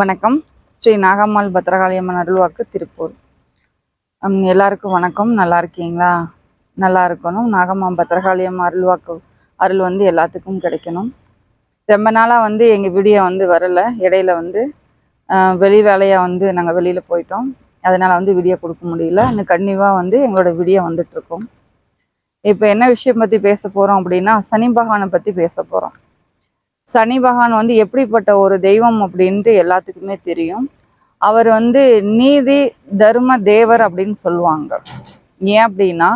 வணக்கம். ஸ்ரீ நாகம்மாள் பத்ரகாளியம்மன் அருள்வாக்கு திருப்பூர். எல்லாருக்கும் வணக்கம். நல்லா இருக்கீங்களா? நல்லா இருக்கணும். நாகம்மா பத்ரகாளியம்மன் அருள்வாக்கு அருள் வந்து எல்லாத்துக்கும் கிடைக்கணும். ரொம்ப நாளாக வந்து எங்கள் வீடியோ வந்து வரலை. இடையில வந்து வெளி வேலையாக வந்து நாங்கள் வெளியில் போயிட்டோம். அதனால் வந்து வீடியோ கொடுக்க முடியல. இன்னும் கண்டிப்பாக வந்து எங்களோட வீடியோ வந்துட்டுருக்கோம் இப்போ என்ன விஷயம் பற்றி பேச போகிறோம் அப்படின்னா சனி பகவானை பற்றி பேச போகிறோம் சனி பகவான் வந்து எப்படிப்பட்ட ஒரு தெய்வம் அப்படின்ட்டு எல்லாத்துக்குமே தெரியும். அவர் வந்து நீதி தர்ம தேவர் அப்படின்னு சொல்லுவாங்க. ஏன் அப்படின்னா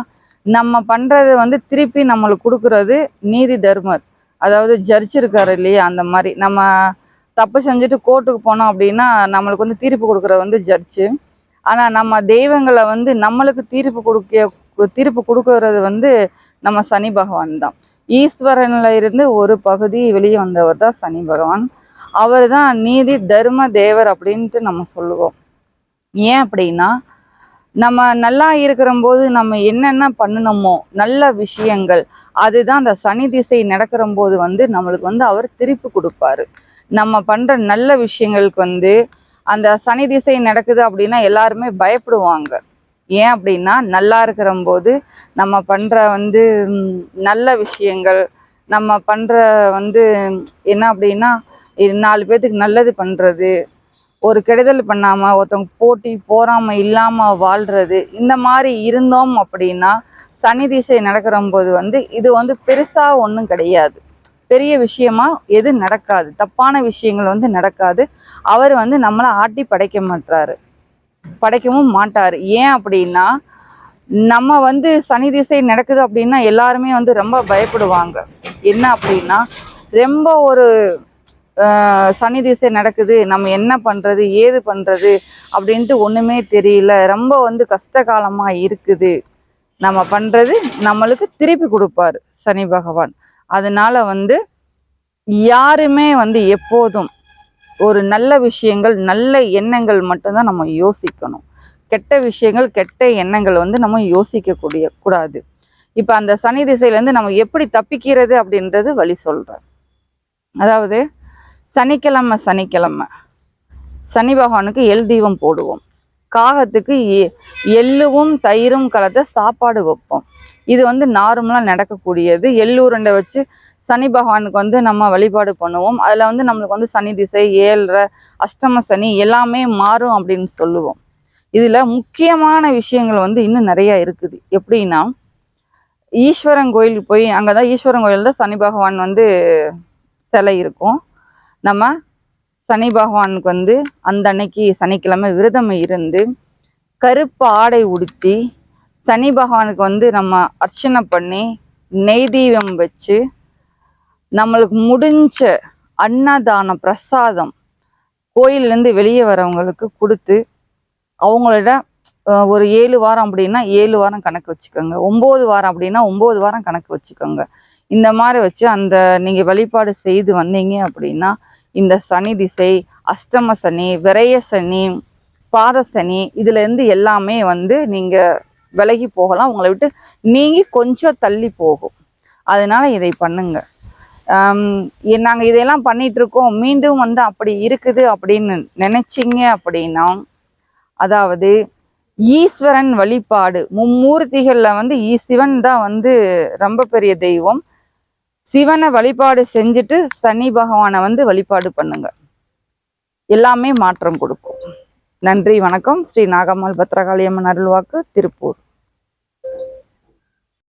நம்ம பண்ணுறது வந்து திருப்பி நம்மளுக்கு கொடுக்கறது நீதி தர்மர். அதாவது ஜட்ஜ் இருக்காரு இல்லையா அந்த மாதிரி. நம்ம தப்பு செஞ்சுட்டு கோர்ட்டுக்கு போனோம் அப்படின்னா நம்மளுக்கு வந்து தீர்ப்பு கொடுக்குறது வந்து ஜட்ஜு. ஆனால் நம்ம தெய்வங்களை வந்து நம்மளுக்கு தீர்ப்பு கொடுக்க தீர்ப்பு கொடுக்கறது வந்து நம்ம சனி பகவான் தான். ஈஸ்வரனில் இருந்து ஒரு பகுதி வெளியே வந்தவர் தான் சனி பகவான். அவர் தான் நீதி தர்ம தேவர் அப்படின்ட்டு நம்ம சொல்லுவோம். ஏன் அப்படின்னா நம்ம நல்லா இருக்கிறம்போது நம்ம என்னென்ன பண்ணணுமோ நல்ல விஷயங்கள் அதுதான் அந்த சனி திசை நடக்கிறம்போது வந்து நம்மளுக்கு வந்து அவர் திருப்பி கொடுப்பாரு. நம்ம பண்ணுற நல்ல விஷயங்களுக்கு வந்து அந்த சனி திசை நடக்குது அப்படின்னா எல்லாருமே பயப்படுவாங்க. ஏன் அப்படின்னா நல்லா இருக்கிற போது நம்ம பண்ணுற வந்து நல்ல விஷயங்கள் நம்ம பண்ணுற வந்து என்ன அப்படின்னா நாலு பேர்த்துக்கு நல்லது பண்ணுறது ஒரு கெடுதல் பண்ணாமல் ஒருத்தவங்க போட்டி போறாம இல்லாமல் வாழ்கிறது இந்த மாதிரி இருந்தோம் அப்படின்னா சனி திசை நடக்கிற போது வந்து இது வந்து பெருசாக ஒன்றும் கிடையாது. பெரிய விஷயமா எது நடக்காது. தப்பான விஷயங்கள் வந்து நடக்காது. அவர் வந்து நம்மளை ஆட்டி படைக்க மாட்டாரு படைக்கவும் மாட்டார். ஏன் அப்படின்னா நம்ம வந்து சனி திசை நடக்குது அப்படின்னா எல்லாருமே வந்து ரொம்ப பயப்படுவாங்க. என்ன அப்படின்னா ரொம்ப ஒரு சனி திசை நடக்குது நம்ம என்ன பண்றது ஏது பண்றது அப்படின்ட்டு ஒன்றுமே தெரியல. ரொம்ப வந்து கஷ்ட காலமாக இருக்குது. நம்ம பண்ணுறது நம்மளுக்கு திருப்பி கொடுப்பார் சனி பகவான். அதனால வந்து யாருமே வந்து எப்போதும் ஒரு நல்ல விஷயங்கள் நல்ல எண்ணங்கள் மட்டும்தான் நம்ம யோசிக்கணும். கெட்ட விஷயங்கள் கெட்ட எண்ணங்கள் வந்து நம்ம யோசிக்கக்கூடிய கூடாது. இப்போ அந்த சனி திசையிலேருந்து நம்ம எப்படி தப்பிக்கிறது அப்படின்றது வழி சொல்கிறார் அதாவது சனிக்கிழமை சனிக்கிழமை. சனி பகவானுக்கு எள் தீபம் போடுவோம். காகத்துக்கு எ- எள்ளுவும் தயிரும் கலந்த சாப்பாடு வைப்போம். இது வந்து நார்மலாக நடக்கக்கூடியது. எள்ளூருண்டை வச்சு சனி பகவானுக்கு வந்து நம்ம வழிபாடு பண்ணுவோம். அதில் வந்து நம்மளுக்கு வந்து சனி திசை ஏழரை அஷ்டம சனி எல்லாமே மாறும் அப்படின்னு சொல்லுவோம். இதில் முக்கியமான விஷயங்கள் வந்து இன்னும் நிறையா இருக்குது. எப்படின்னா ஈஸ்வரன் கோயிலுக்கு போய் அங்கே தான் ஈஸ்வரன் கோயில் தான் சனி பகவான் வந்து சிலை இருக்கும். நம்ம சனி பகவானுக்கு வந்து அந்த அன்னைக்கு சனிக்கிழமை விரதம் இருந்து கருப்பு ஆடை உடுத்தி சனி பகவானுக்கு வந்து நம்ம அர்ச்சனை பண்ணி நெய் தீபம் வச்சு நம்மளுக்கு முடிஞ்ச அன்னதான பிரசாதம் கோயிலேருந்து வெளியே வரவங்களுக்கு கொடுத்து அவங்களோட ஒரு ஏழு வாரம் அப்படின்னா ஏழு வாரம் கணக்கு வச்சுக்கோங்க. ஒம்பது வாரம் அப்படின்னா ஒம்பது வாரம் கணக்கு வச்சுக்கோங்க. இந்த மாதிரி வச்சு அந்த நீங்கள் வழிபாடு செய்து வந்தீங்க அப்படின்னா இந்த சனி திசை அஷ்டம சனி விரைய சனி பாத சனி இதுலேருந்து எல்லாமே வந்து நீங்கள் விலகி போகலாம். உங்களை விட்டு நீங்கி கொஞ்சம் தள்ளி போகும். அதனால் இதை பண்ணுங்கள் நாங்கள் இதையெல்லாம் பண்ணிகிட்ருக்கோம் மீண்டும் வந்து அப்படி இருக்குது அப்படின்னு நினச்சிங்க அப்படின்னா அதாவது ஈஸ்வரன் வழிபாடு மும்மூர்த்திகளில் வந்து ஈ சிவன் தான் வந்து ரொம்ப பெரிய தெய்வம். சிவனை வழிபாடு செஞ்சுட்டு சனி பகவானை வந்து வழிபாடு பண்ணுங்க. எல்லாமே மாற்றம் கொடுக்கும் நன்றி வணக்கம். ஸ்ரீ நாகம்மாள் பத்ரகாளியம்மன் அருள்வாக்கு திருப்பூர்.